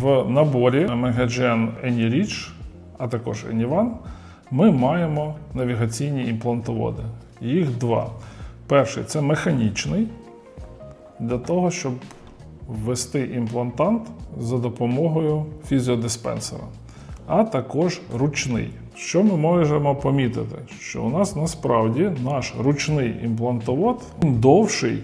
В наборі MegaGen AnyReach, а також AnyOne, ми маємо навігаційні імплантоводи. Їх два. Перший це механічний, для того, щоб ввести імплантант за допомогою фізіодиспенсера, а також ручний. Що ми можемо помітити? Що у нас насправді наш ручний імплантовод довший,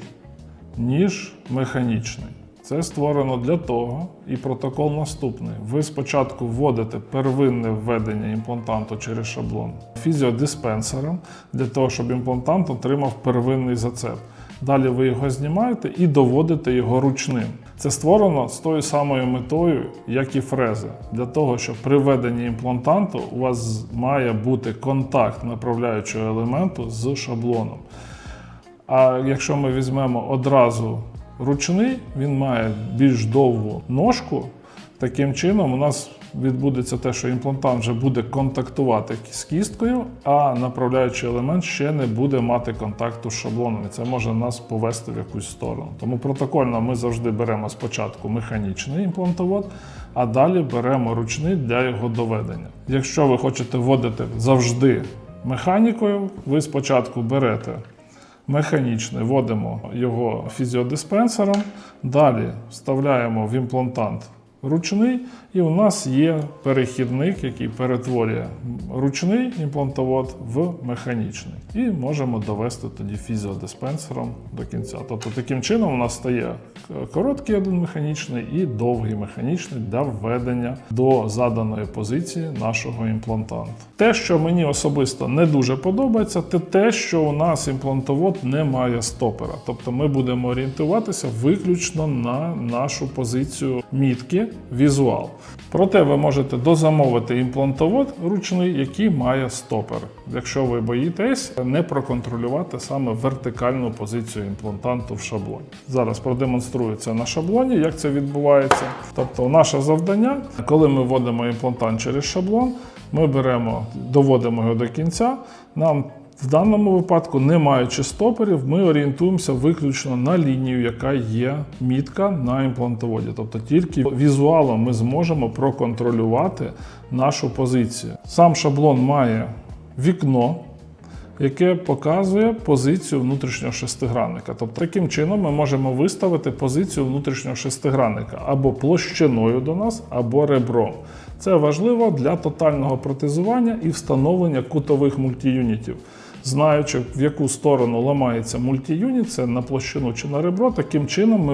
ніж механічний. Це створено для того, і протокол наступний. Ви спочатку вводите первинне введення імплантанту через шаблон фізіодиспенсером для того, щоб імплантант отримав первинний зацеп. Далі ви його знімаєте і доводите його ручним. Це створено з тою самою метою, як і фрези, для того, щоб при введенні імплантанту у вас має бути контакт направляючого елементу з шаблоном. А якщо ми візьмемо одразу ручний, він має більш довгу ножку. Таким чином, у нас відбудеться те, що імплантант вже буде контактувати з кісткою, а направляючий елемент ще не буде мати контакту з шаблоном. І це може нас повести в якусь сторону. Тому протокольно ми завжди беремо спочатку механічний імплантовод, а далі беремо ручний для його доведення. Якщо ви хочете вводити завжди механікою, ви спочатку берете механічний, вводимо його фізіодиспенсером, далі вставляємо в імплантант ручний, і у нас є перехідник, який перетворює ручний імплантовод в механічний. І можемо довести тоді фізіодиспенсером до кінця. Тобто таким чином у нас стає короткий один механічний і довгий механічний для введення до заданої позиції нашого імплантанту. Те, що мені особисто не дуже подобається, це те, що у нас імплантовод не має стопера. Тобто ми будемо орієнтуватися виключно на нашу позицію мітки візуал. Проте ви можете дозамовити імплантовод ручний, який має стопер, якщо ви боїтесь не проконтролювати саме вертикальну позицію імплантанту в шаблоні. Зараз продемонструю це на шаблоні, як це відбувається. Тобто, наше завдання, коли ми вводимо імплантант через шаблон, ми беремо, доводимо його до кінця. Нам в даному випадку, не маючи стоперів, ми орієнтуємося виключно на лінію, яка є мітка на імплантоводі. Тобто тільки візуалом ми зможемо проконтролювати нашу позицію. Сам шаблон має вікно, яке показує позицію внутрішнього шестигранника. Тобто таким чином ми можемо виставити позицію внутрішнього шестигранника або площиною до нас, або ребром. Це важливо для тотального протезування і встановлення кутових мультіюнітів. Знаючи, в яку сторону ламається мультіюніт, це на площину чи на ребро, таким чином ми